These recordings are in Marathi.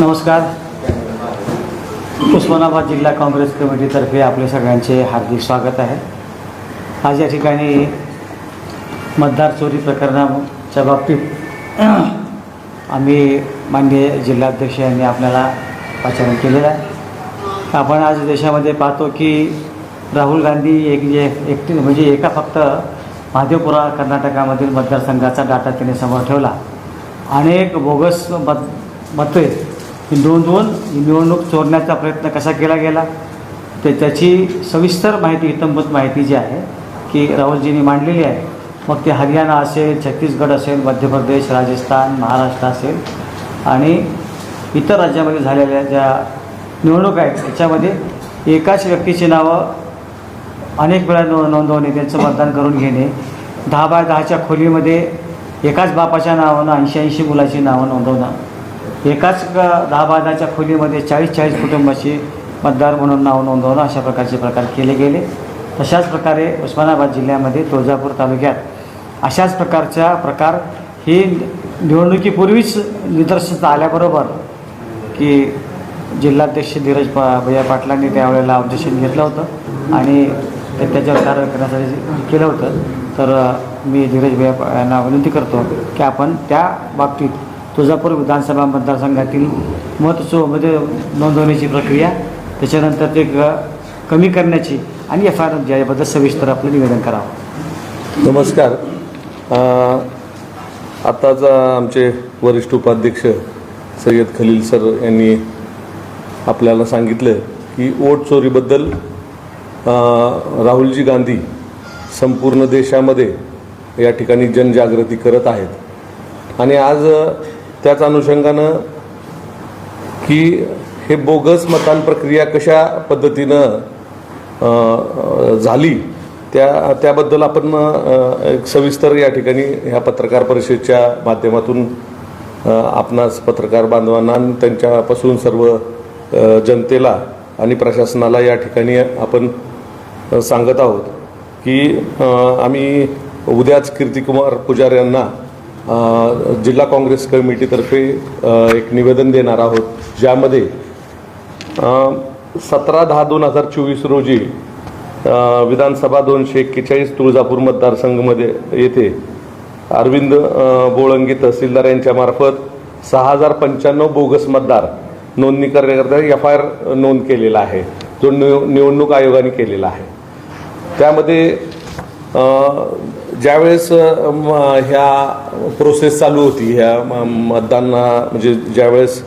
नमस्कार. उस्मानाबाद जिल्हा काँग्रेस कमिटीतर्फे आपले सगळ्यांचे हार्दिक स्वागत आहे. आज या ठिकाणी मतदार चोरी प्रकरणाच्या बाबतीत आम्ही माननीय जिल्हाध्यक्ष यांनी आपल्याला पाचारण केलेलं आहे. आपण आज देशामध्ये पाहतो की राहुल गांधी एक जे एकटी म्हणजे एका फक्त महादेवपुरा कर्नाटकामधील मतदारसंघाचा डाटा त्याने समोर ठेवला. अनेक बोगस मत मते नोंदवून ही निवडणूक चोरण्याचा प्रयत्न कसा केला गेला? ते त्याची सविस्तर माहिती इतंभूत माहिती जी आहे की राहुलजींनी मांडलेली आहे. मग ते हरियाणा असेल छत्तीसगड असेल मध्य प्रदेश राजस्थान महाराष्ट्र असेल आणि इतर राज्यामध्ये झालेल्या ज्या निवडणूक आहेत त्याच्यामध्ये एकाच व्यक्तीची नावं अनेक वेळा नो नोंदवणे त्यांचं मतदान करून घेणे दहा बाय दहाच्या खोलीमध्ये एकाच बापाच्या नावानं ऐंशी ऐंशी मुलाची नावं नोंदवणं एकाच दहाबादाच्या खोलीमध्ये चाळीस चाळीस कुटुंबाची मतदार म्हणून नाव नोंदवणं अशा प्रकारचे प्रकार केले गेले. तशाच प्रकारे उस्मानाबाद जिल्ह्यामध्ये तुळजापूर तालुक्यात अशाच प्रकारच्या प्रकार ही निवडणुकीपूर्वीच निदर्शनास आल्याबरोबर की जिल्हाध्यक्ष धीरज पा भैया पाटलांनी त्यावेळेला ऑब्जेक्शन घेतलं होतं आणि ते त्याच्यावर कारवाई करण्यासाठी केलं होतं. तर मी धीरज भैया यांना विनंती करतो की आपण त्या बाबतीत तुळजापूर विधानसभा मतदारसंघातील मत नोंदवण्याची प्रक्रिया त्याच्यानंतर ते कमी करण्याची आणि एफ आय आर याबद्दल सविस्तर आपलं निवेदन करावं. नमस्कार. अ, आताच आमचे वरिष्ठ उपाध्यक्ष सय्यद खलील सर यांनी आपल्याला सांगितलं की वोट चोरीबद्दल राहुलजी गांधी संपूर्ण देशामध्ये या ठिकाणी जनजागृती करत आहेत. आणि आज त्याच अनुषंगानं की हे बोगस मतदान प्रक्रिया कशा पद्धतीनं झाली त्या त्याबद्दल आपण एक सविस्तर या ठिकाणी ह्या पत्रकार परिषदेच्या माध्यमातून आपणास पत्रकार बांधवांना आणि त्यांच्यापासून सर्व जनतेला आणि प्रशासनाला या ठिकाणी आपण सांगत आहोत की आम्ही उद्याच कीर्तिकुमार पुजार यांना जिल्हा काँग्रेस कमिटीतर्फे एक निवेदन देणार आहोत ज्यामध्ये सतरा दहा दोन हजार चोवीस रोजी विधानसभा दोनशे एक्केचाळीस तुळजापूर मतदारसंघमध्ये येथे अरविंद बोळंगी तहसीलदार यांच्या मार्फत सहा हजार पंच्याण्णव बोगस मतदार नोंदणी करण्याकरता एफ आय आर नोंद केलेला आहे. जो निव निवडणूक आयोगाने केलेला आहे. त्यामध्ये ज्यावेळेस म, ह्या प्रोसेस चालू होती ह्या मतदान म्हणजे ज्यावेळेस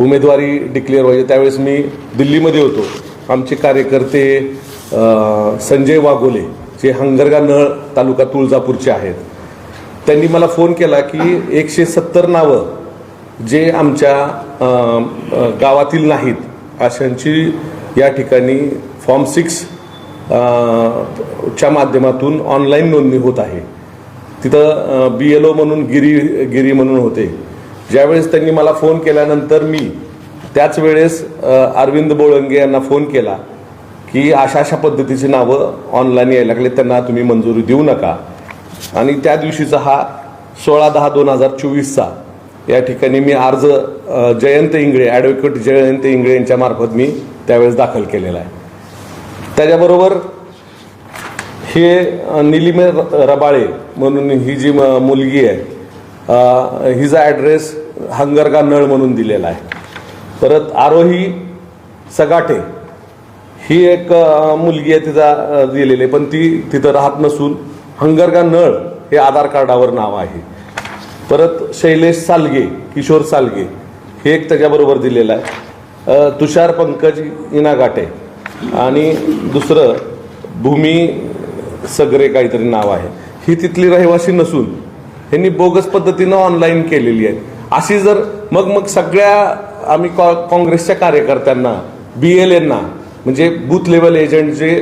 उमेदवारी डिक्लेअर व्हायची त्यावेळेस मी दिल्लीमध्ये होतो. आमचे कार्यकर्ते संजय वाघोले जे हंगरगा नळ तालुका तुळजापूरचे आहेत. त्यांनी मला फोन केला की एकशे सत्तर नावं जे आमच्या गावातील नाहीत अशांची या ठिकाणी फॉर्म सिक्स च्या माध्यमातून ऑनलाईन नोंदणी होत आहे. तिथं बी एल ओ म्हणून गिरी गिरी म्हणून होते. ज्यावेळेस त्यांनी मला फोन केल्यानंतर मी त्याच वेळेस अरविंद बोळंगे यांना फोन केला की अशा अशा पद्धतीची नावं ऑनलाईन यायला लागले त्यांना तुम्ही मंजुरी देऊ नका. आणि त्या दिवशीचा हा सोळा दहा दोन हजार चोवीसचा या ठिकाणी मी अर्ज जयंत इंगळे ॲडव्होकेट जयंत इंगळे यांच्या मार्फत मी त्यावेळेस दाखल केलेला आहे. त्याच्याबरोबर हे निलिमे र- रबाळे म्हणून ही जी म- मुलगी आहे हिचा ॲड्रेस हंगरगा नळ म्हणून दिलेला आहे. परत आरोही सगाटे ही एक मुलगी आहे तिचा दिलेली आहे पण ती तिथं राहत नसून हंगरगा नळ हे आधार कार्डावर नाव आहे. परत शैलेश सालगे किशोर सालगे हे एक त्याच्याबरोबर दिलेलं आहे. तुषार पंकज इनागाटे आणि दुसरं भूमी सगरे काहीतरी नाव आहे. ही तिथली रहिवासी नसून ह्यांनी बोगस पद्धतीनं ऑनलाईन केलेली आहे. अशी जर मग मग सगळ्या आम्ही कॉ काँग्रेसच्या कार्यकर्त्यांना बी एल एंना म्हणजे बूथ लेवल एजंट जे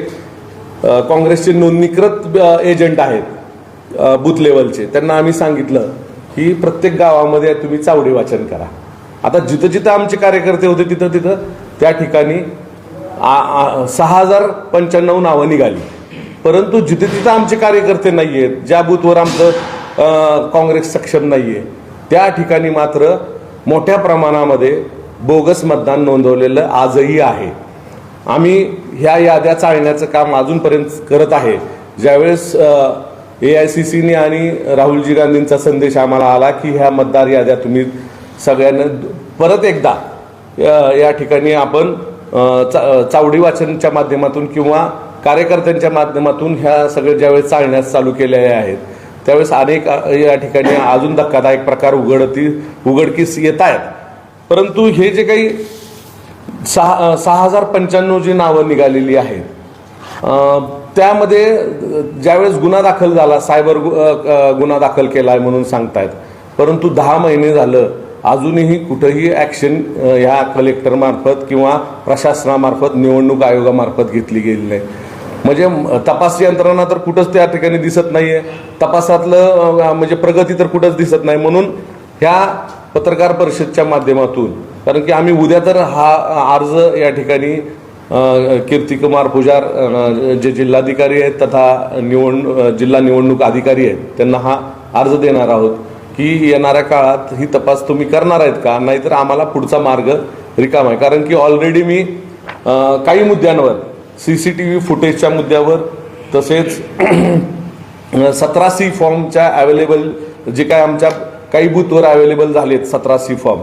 काँग्रेसचे नोंदणीकृत एजंट आहेत बूथ लेवलचे त्यांना आम्ही सांगितलं की प्रत्येक गावामध्ये तुम्ही चावडी वाचन करा. आता जिथं जिथं आमचे कार्यकर्ते होते तिथं तिथं त्या ठिकाणी सहा हजार पंच्याण्णव नावं निघाली. परंतु जिथे तिथं आमचे कार्यकर्ते नाही आहेत ज्या बूथवर आमचं काँग्रेस सक्षम नाही आहे त्या ठिकाणी मात्र मोठ्या प्रमाणामध्ये बोगस मतदान नोंदवलेलं आजही आहे. आम्ही ह्या याद्या चाळण्याचं काम अजूनपर्यंत करत आहे. ज्यावेळेस ए आय सी सीने आणि राहुलजी गांधींचा संदेश आम्हाला आला की ह्या मतदार याद्या तुम्ही सगळ्यांना परत एकदा या ठिकाणी आपण चा- चावडी वाचनच्या माध्यमातून किंवा कार्यकर्त्यांच्या माध्यमातून ह्या सगळ्या ज्यावेळेस चालण्यास चालू केलेले आहेत त्यावेळेस अनेक या ठिकाणी अजून धक्कादायक प्रकार उघडती उघडकीस येत आहेत परंतु हे जे काही सहा सहा हजार पंच्याण्णव जी नावं निघालेली आहेत त्यामध्ये ज्यावेळेस गुन्हा दाखल झाला सायबर गु- गुन्हा दाखल केला आहे म्हणून सांगतायत परंतु दहा महिने झालं अजूनही कुठंही ॲक्शन ह्या कलेक्टरमार्फत किंवा प्रशासनामार्फत निवडणूक आयोगामार्फत घेतली गेली नाही म्हणजे तपास यंत्रणा तर कुठंच त्या ठिकाणी दिसत नाही आहे तपासातलं म्हणजे प्रगती तर कुठंच दिसत नाही. म्हणून ह्या पत्रकार परिषदच्या माध्यमातून कारण की आम्ही उद्या तर हा अर्ज या ठिकाणी कीर्तिकुमार पुजार जे जिल्हाधिकारी आहेत तथा निवडणूक जिल्हा निवडणूक अधिकारी आहेत त्यांना हा अर्ज देणार आहोत. की येणाऱ्या काळात ही तपास तुम्ही करणार आहेत का? नाहीतर आम्हाला पुढचा मार्ग रिकाम आहे. कारण की ऑलरेडी मी काही मुद्द्यांवर सी सी टी व्ही फुटेजच्या मुद्द्यावर तसेच सतरा सी फॉर्मच्या अवेलेबल जे काय आमच्या काही बूथवर अवेलेबल झालेत सतरा सी फॉर्म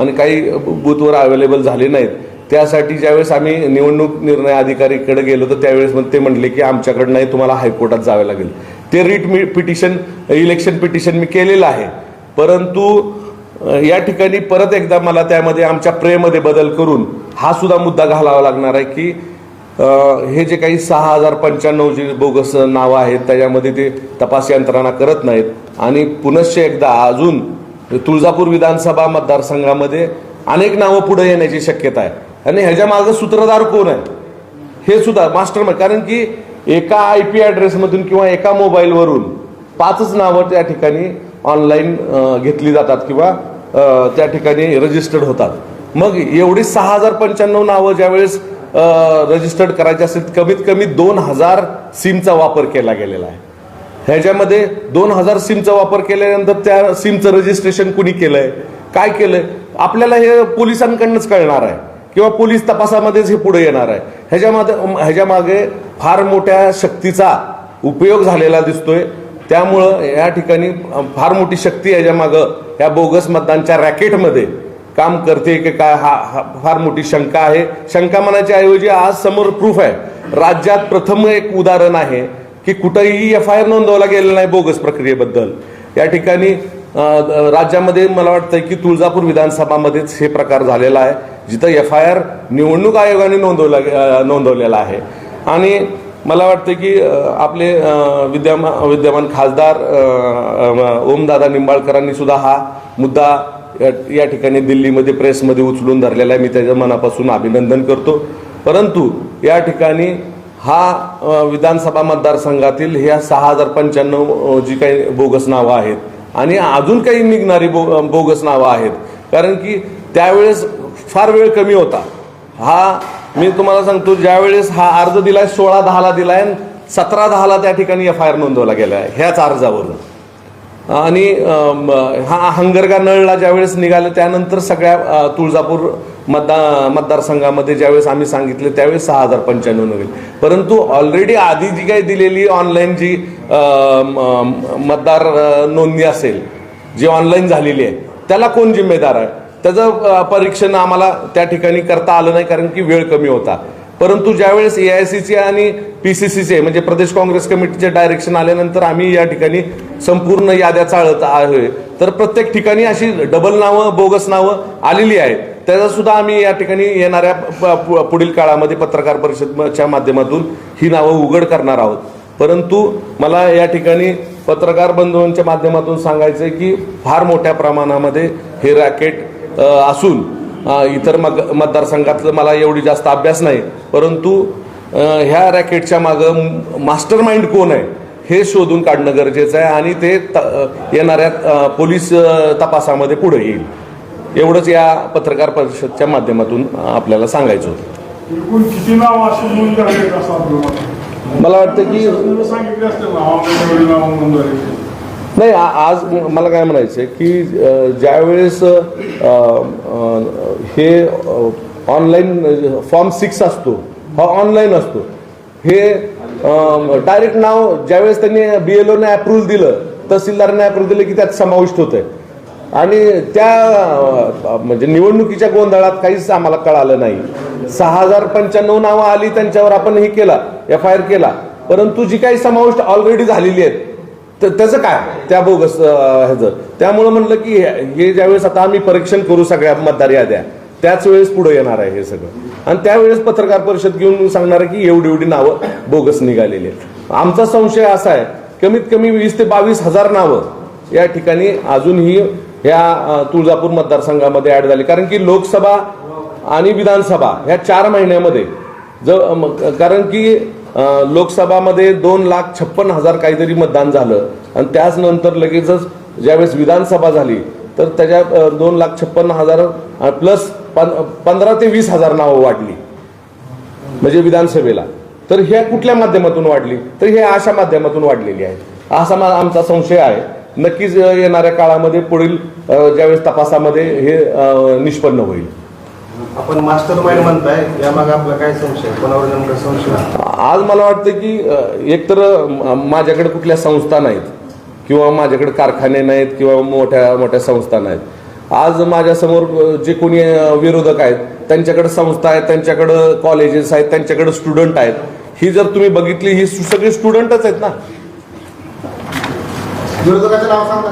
आणि काही बूथवर अवेलेबल झाले नाहीत. त्यासाठी ज्यावेळेस आम्ही निवडणूक निर्णय अधिकारीकडे गेलो तर त्यावेळेस मग ते म्हणले की आमच्याकडे नाही तुम्हाला हायकोर्टात जावे लागेल. ते रिट मी पिटिशन इलेक्शन पिटिशन मी केलेलं आहे. परंतु या ठिकाणी परत एकदा मला त्यामध्ये आमच्या प्रेमध्ये बदल करून हा सुद्धा मुद्दा घालावा लागणार आहे की हे जे काही सहा हजार पंच्याण्णव जे बोगस नावं आहेत त्याच्यामध्ये ते तपास यंत्रणा करत नाहीत. आणि पुनश्च एकदा अजून तुळजापूर विधानसभा मतदारसंघामध्ये अनेक नावं पुढे येण्याची शक्यता आहे. आणि ह्याच्या मागं सूत्रधार कोण आहे? हे सुद्धा मास्टर कारण की एका आय पी ॲड्रेसमधून किंवा एका मोबाईलवरून पाचच नावं त्या ठिकाणी ऑनलाईन घेतली जातात किंवा त्या ठिकाणी रजिस्टर्ड होतात. मग एवढी सहा हजार पंच्याण्णव नावं ज्यावेळेस रजिस्टर्ड करायची असेल कमीत कमी दोन हजार सिमचा वापर केला गेलेला आहे. ह्याच्यामध्ये दोन हजार सिमचा वापर केल्यानंतर त्या सिमचं रजिस्ट्रेशन कुणी केलंय? काय केलंय? आपल्याला हे पोलिसांकडनंच कळणार आहे. किंवा पोलीस तपासामध्येच हे पुढे येणार आहे. ह्याच्यामध्ये ह्याच्यामागे फार मोठ्या शक्तीचा उपयोग झालेला दिसतोय. त्यामुळं या ठिकाणी फार मोठी शक्ती याच्यामागं या बोगस मतदानच्या रॅकेटमध्ये काम करते की काय हा हा फार मोठी शंका आहे. शंका म्हणायच्या ऐवजी आज समोर प्रूफ आहे. राज्यात प्रथम एक उदाहरण आहे की कुठंही एफ आय आर नोंदवला गेलेला नाही बोगस प्रक्रियेबद्दल. या ठिकाणी राज्यामध्ये मला वाटतं की तुळजापूर विधानसभामध्येच हे प्रकार झालेला आहे. जिथं एफ आय आर निवडणूक आयोगाने नोंदवला नोंदवलेला आहे. आणि मला वाटतं की आपले विद्यमा विद्यमान खासदार ओमदादा निंबाळकरांनी सुद्धा हा मुद्दा या या ठिकाणी दिल्लीमध्ये प्रेसमध्ये उचलून धरलेला आहे. मी त्याच्या मनापासून अभिनंदन करतो. परंतु या ठिकाणी हा विधानसभा मतदारसंघातील ह्या सहा हजार पंच्याण्णव जी काही बोगस नावं आहेत आणि अजून काही निघणारी बो बोगस नावं आहेत. कारण की त्यावेळेस फार वेळ कमी होता. हा मी तुम्हाला सांगतो ज्यावेळेस हा अर्ज दिलाय सोळा दहाला दिलाय सतरा दहाला त्या ठिकाणी एफ आय आर नोंदवला गेला आहे ह्याच अर्जावरून. आणि हा हंगरगा नळला ज्यावेळेस निघालं त्यानंतर सगळ्या तुळजापूर मतदार मतदारसंघामध्ये ज्यावेळेस आम्ही सांगितले त्यावेळेस सहा हजार पंच्याण्णव होईल परंतु ऑलरेडी आधी जी काही दिलेली ऑनलाईन जी म, मतदार नोंदणी असेल जी ऑनलाईन झालेली आहे त्याला कोण जिम्मेदार आहे? त्याचं परीक्षण आम्हाला त्या ठिकाणी करता आलं नाही कारण की वेळ कमी होता. परंतु ज्यावेळेस ए आय सी आणि पी सी सीचे म्हणजे प्रदेश काँग्रेस कमिटीचे डायरेक्शन आल्यानंतर आम्ही या ठिकाणी संपूर्ण याद्या चाळत आहे. तर प्रत्येक ठिकाणी अशी डबल नावं बोगस नावं आलेली आहेत. त्याचा सुद्धा आम्ही या ठिकाणी येणाऱ्या प- पु- पुढील काळामध्ये पत्रकार परिषदच्या माध्यमातून ही नावं उघड करणार आहोत. परंतु मला या ठिकाणी पत्रकार बंधूंच्या माध्यमातून सांगायचं की फार मोठ्या प्रमाणामध्ये हे रॅकेट असून इतर मग मतदारसंघातलं मला एवढी जास्त अभ्यास नाही. परंतु ह्या रॅकेटच्या मागं मास्टर माइंड कोण आहे हे शोधून काढणं गरजेचं आहे आणि ते येणाऱ्या पोलीस तपासामध्ये पुढे येईल. एवढंच या पत्रकार परिषदच्या माध्यमातून आपल्याला सांगायचं होतं? मला वाटतं की नाही आज मला काय म्हणायचं आहे की ज्यावेळेस हे ऑनलाईन फॉर्म सिक्स असतो हा ऑनलाईन असतो हे डायरेक्ट नाव ज्यावेळेस त्यांनी बी एल ओने अप्रूव्हल दिलं तहसीलदाराने अप्रूव्ह दिलं की त्यात समाविष्ट होतंय. आणि त्या म्हणजे निवडणुकीच्या गोंधळात काहीच आम्हाला कळालं नाही. सहा हजार पंच्याण्णव नावं आली त्यांच्यावर आपण हे केला एफ आय आर केला परंतु जी काही समाविष्ट ऑलरेडी झालेली आहेत तर त्याचं काय? त्या बोगस ह्याचं. त्यामुळं म्हणलं की हे ज्यावेळेस आता आम्ही परीक्षण करू सगळ्या मतदार याद्या त्याच वेळेस पुढे येणार आहे हे सगळं. आणि त्यावेळेस पत्रकार परिषद घेऊन सांगणार आहे की एवढी एवढी नावं बोगस निघालेली आहेत. आमचा संशय असा आहे कमीत कमी वीस ते बावीस हजार नावं या ठिकाणी अजूनही या तुळजापूर मतदारसंघामध्ये ऍड झाली. कारण की लोकसभा आणि विधानसभा ह्या चार महिन्यामध्ये ज कारण की लोकसभामध्ये दोन लाख छप्पन हजार काहीतरी मतदान झालं. आणि त्याच नंतर लगेचच ज्यावेळेस विधानसभा झाली तर त्याच्या दोन लाख छप्पन हजार प्लस पंधरा ते वीस हजार नावं वाढली. म्हणजे विधानसभेला. तर ह्या कुठल्या माध्यमातून वाढली? तर हे अशा माध्यमातून वाढलेली आहे. असा मा- आमचा संशय आहे. नक्कीच येणाऱ्या काळामध्ये पुढील ज्यावेळेस तपासामध्ये हे निष्पन्न होईल. आपण मास्टर माइंड म्हणताय यामागे आपला काय संशय? कोणावर नेमका संशय? आज मला वाटतं की एकतर माझ्याकडे कुठल्या संस्था नाहीत किंवा माझ्याकडे कारखाने नाहीत किंवा मोठ्या मोठ्या संस्था नाहीत. आज माझ्यासमोर जे कोणी विरोधक आहेत त्यांच्याकडे संस्था आहेत त्यांच्याकडे कॉलेजेस आहेत त्यांच्याकडे स्टुडंट आहेत. ही जर तुम्ही बघितली ही सगळी स्टुडंटच आहेत ना. विरोधकाचं नाव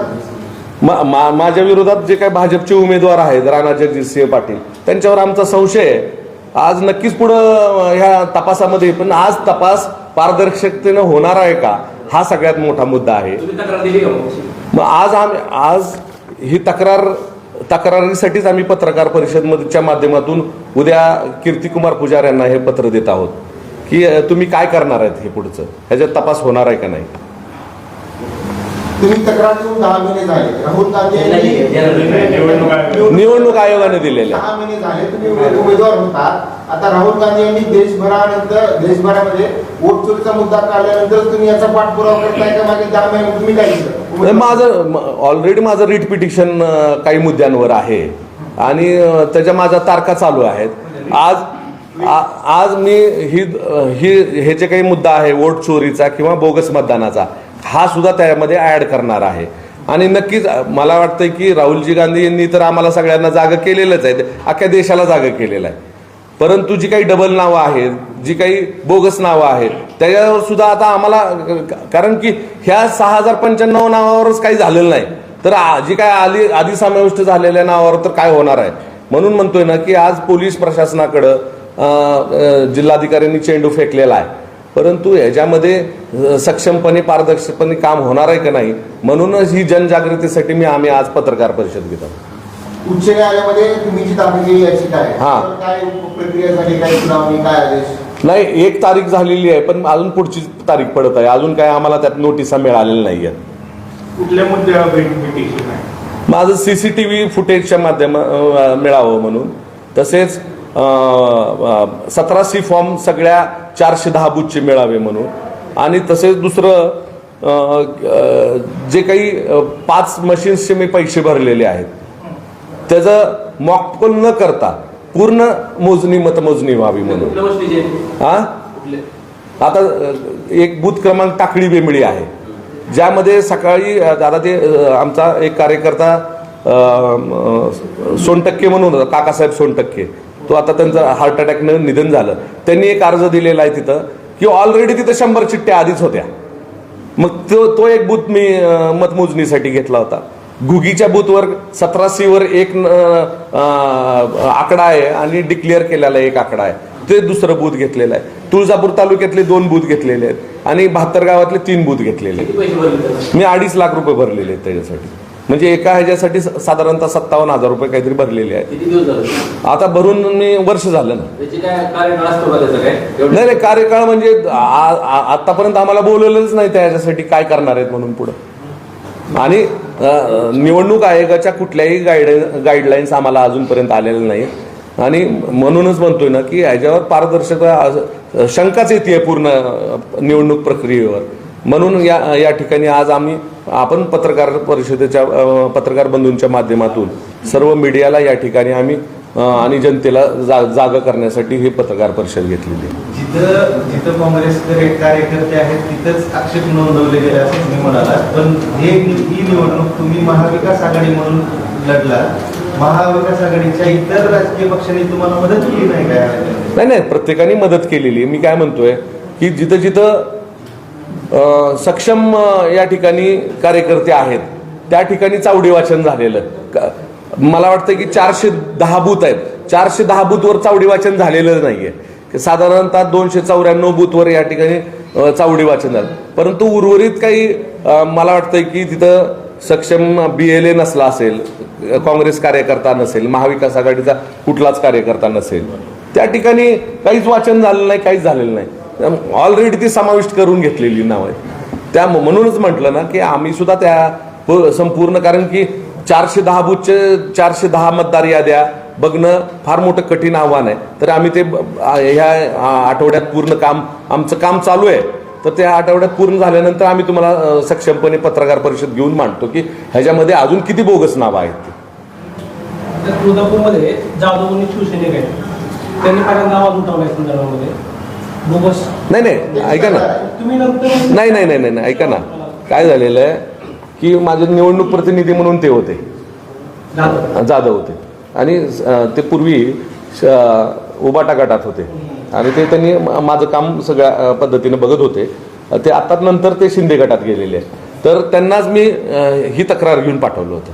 मा- मा- माझ्या विरोधात जे काही भाजपचे उमेदवार आहेत राणा जगजितसिंह पाटील त्यांच्यावर आमचा संशय आहे. आज नक्कीच पुढं ह्या तपासामध्ये पण आज तपास पारदर्शकतेनं होणार आहे का? हा सगळ्यात मोठा मुद्दा आहे. मग? आज आम्ही आज ही तक्रार तक्रारीसाठीच आम्ही पत्रकार परिषदच्या माध्यमातून उद्या कीर्तिकुमार पुजार यांना हे पत्र देत आहोत. की तुम्ही काय करणार आहेत हे पुढचं? ह्याच्यात तपास होणार आहे का नाही? तुम्ही तक्रार देऊन दहा महिने झाले. राहुल गांधी यांनी. निवडणूक आयोग निवडणूक आयोगाने दिलेल्या दहा महिने झाले तुम्ही उमे- उमेदवार होता. आता राहुल गांधी यांनी देशभरानंतर देशभरामध्ये वोट चोरीचा मुद्दा काढल्यानंतर तुम्ही याचा पाठपुरावा करताय का? मागे दहा महिने तुम्ही काय माझं ऑलरेडी माझं रिट पिटिशन काही मुद्द्यांवर आहे. आणि त्याच्या माझ्या तारखा चालू आहेत. आज आ- आज मी ही ही हे जे काही मुद्दा आहे वोट चोरीचा किंवा बोगस मतदानाचा हा सुद्धा त्यामध्ये ऍड करणार आहे. आणि नक्कीच मला वाटतंय की राहुलजी गांधी यांनी तर आम्हाला सगळ्यांना जागा केलेलंच आहे. अख्ख्या देशाला जागा केलेलं आहे. परंतु जी काही डबल नावं आहेत जी काही बोगस नावं आहेत त्याच्यावर सुद्धा आता आम्हाला कारण की ह्या सहा हजार पंच्याण्णव नावावरच काही झालेलं नाही. तर आ- जी काय आली आधी समाविष्ट झालेल्या नावावर तर काय होणार आहे? म्हणून म्हणतोय ना की आज पोलीस प्रशासनाकडं जिल्हाधिकाऱ्यांनी चेंडू फेकलेला आहे. परंतु ह्याच्यामध्ये सक्षमपणे पारदर्शकपणे काम होणार आहे का नाही म्हणूनच ही जनजागृतीसाठी मी आम्ही आज पत्रकार परिषद घेत. आहोत उच्च न्यायालयामध्ये तुम्ही जी केली हा. काय प्रक्रिया झाली काय सुनावणी काय आदेश? नाही एक तारीख झालेली आहे पण अजून पुढची तारीख पडत आहे. अजून काय आम्हाला त्यात नोटिसा मिळालेल्या नाही आहेत कुठल्या मुद्द्यावर माझं सी सी टी व्ही फुटेजच्या माध्यम मिळावं म्हणून. तसेच सतरा सी फॉर्म सगळ्या चारशे दहा बुथचे मिळावे म्हणून. आणि तसेच दुसरं जे काही पाच मशीन्सचे मी पैसे भरलेले आहेत. त्याचं मॉकपोल न करता पूर्ण मोजणी मतमोजणी व्हावी म्हणून. हा आता एक बूथ क्रमांक टाकळी बेंबळी आहे. ज्यामध्ये सकाळी दादा ते आमचा एक कार्यकर्ता सोनटक्के म्हणून होता काकासाहेब सोनटक्के. तो आता त्यांचं हार्ट अटॅकनं निधन झालं. त्यांनी एक अर्ज दिलेला आहे तिथं की ऑलरेडी तिथं शंभर चिठ्ठ्या आधीच होत्या. मग तो तो एक बूथ मी मतमोजणीसाठी घेतला होता. घुगीच्या बूथवर सतरा एक आकडा आहे आणि डिक्लेअर केलेला एक आकडा आहे. ते दुसरं बूथ घेतलेलं आहे. तुळजापूर तालुक्यातले दोन बूथ घेतलेले आहेत आणि बहात्तर गावातले तीन बूथ घेतलेले? आहेत. मी अडीच लाख रुपये भरलेले आहेत त्याच्यासाठी. म्हणजे एका ह्याच्यासाठी साधारणतः सत्तावन्न हजार रुपये काहीतरी भरलेले आहेत. आता भरून मी वर्ष झालं ना. नाही नाही कार्यकाळ म्हणजे आतापर्यंत आम्हाला बोलवलंच नाही त्याच्यासाठी काय करणार आहेत म्हणून पुढं. आणि निवडणूक आयोगाच्या कुठल्याही गाईड गाईडलाईन्स आम्हाला अजूनपर्यंत आलेल्या नाहीत आणि म्हणूनच म्हणतोय ना की ह्याच्यावर पारदर्शकता शंकाच येते पूर्ण निवडणूक प्रक्रियेवर. म्हणून या या ठिकाणी आज आम्ही आपण पत्रकार परिषदेच्या पत्रकार बंधूंच्या माध्यमातून सर्व मीडियाला या ठिकाणी आम्ही आणि जनतेला जा जाग करण्यासाठी ही पत्रकार परिषद घेतलेली आहे. जिथं जिथं काँग्रेसचे कार्यकर्ते आहेत तिथंच आक्षेप नोंदवले गेले असं तुम्ही म्हणाला पण हे ही निवडणूक तुम्ही महाविकास आघाडी म्हणून लढला महाविकास आघाडीच्या इतर राजकीय पक्षांनी तुम्हाला मदत केली नाही काय नाही नाही प्रत्येकाने मदत केलेली. मी काय म्हणतोय की जिथं जिथं सक्षम या ठिकाणी कार्यकर्ते आहेत. त्या ठिकाणी चावडी वाचन झालेलं. मला वाटतं की चारशे दहा बूथ आहेत. चारशे दहा बूथवर चावडी वाचन झालेलं नाही आहे साधारणतः दोनशे चौऱ्याण्णव बूथवर या ठिकाणी चावडी वाचन झालं. परंतु उर्वरित काही मला वाटतंय की तिथं सक्षम बी एल ए नसला असेल काँग्रेस कार्यकर्ता नसेल महाविकास आघाडीचा कुठलाच कार्यकर्ता नसेल त्या ठिकाणी काहीच वाचन झालेलं नाही काहीच झालेलं नाही. ऑलरेडी ती समाविष्ट करून घेतलेली नाव आहे त्या म्हणूनच म्हटलं ना की आम्ही सुद्धा त्या संपूर्ण कारण की चारशे दहा बुथचे चारशे दहा मतदार याद्या बघणं फार मोठं कठीण आव्हान आहे. तर आम्ही ते ह्या आठवड्यात पूर्ण काम आमचं काम चालू आहे. तर त्या आठवड्यात पूर्ण झाल्यानंतर आम्ही तुम्हाला सक्षमपणे पत्रकार परिषद घेऊन मांडतो की ह्याच्यामध्ये अजून किती बोगस नावं आहेत तुळजापूरमध्ये जाधव शिवसैनिक आहेत. त्यांनी संदर्भामध्ये. नाही नाही ऐका ना. नाही नाही नाही नाही ऐका ना. काय झालेलं आहे की माझे निवडणूक प्रतिनिधी म्हणून ते होते. जाधव. होते. आणि ते पूर्वी उबाटा गटात होते. आणि ते त्यांनी माझं काम सगळ्या पद्धतीने बघत होते. ते आता नंतर ते शिंदे गटात गेलेले आहेत. तर त्यांनाच मी ही तक्रार घेऊन पाठवलं होतं.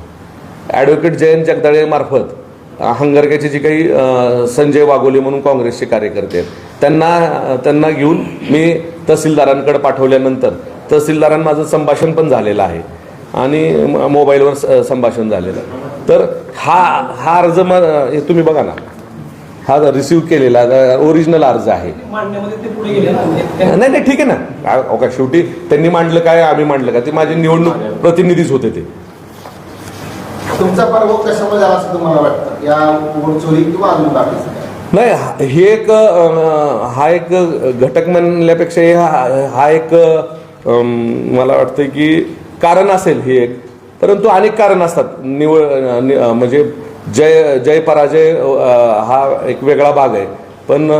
ॲडव्होकेट जयंत जगदाळे मार्फत. अ, हंगरग्याचे जे काही संजय वाघोले म्हणून काँग्रेसचे कार्यकर्ते आहेत त्यांना त्यांना घेऊन मी तहसीलदारांकडे पाठवल्यानंतर तहसीलदारांना माझं संभाषण पण झालेलं आहे आणि मोबाईलवर संभाषण झालेलं आहे. तर हा हा अर्ज म हे तुम्ही बघा ना हा रिसिव्ह केलेला ओरिजिनल अर्ज आहे. नाही नाही ठीक आहे ना. शेवटी त्यांनी मांडलं काय आम्ही मांडलं का ते माझे निवडणूक प्रतिनिधीच होते ते. तुमचा पराभव कशामध्ये आला असं तुम्हाला वाटतं? या वोट किंवा अजून बाकी नाही हे एक हा एक घटक म्हणल्यापेक्षा हा हा एक मला वाटतं की कारण असेल हे एक. परंतु अनेक कारण असतात. निवड नि- म्हणजे जय जय पराजय हा एक वेगळा भाग आहे. पण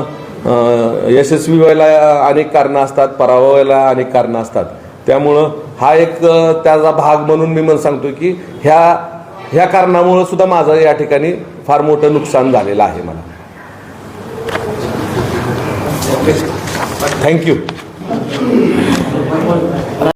यशस्वी व्हायला अनेक कारणं असतात पराभव व्हायला अनेक कारणं असतात. त्यामुळं हा एक त्याचा भाग म्हणून मी मला सांगतो की ह्या ह्या कारणामुळं सुद्धा माझं या ठिकाणी फार मोठं नुकसान झालेलं आहे मला. थँक्यू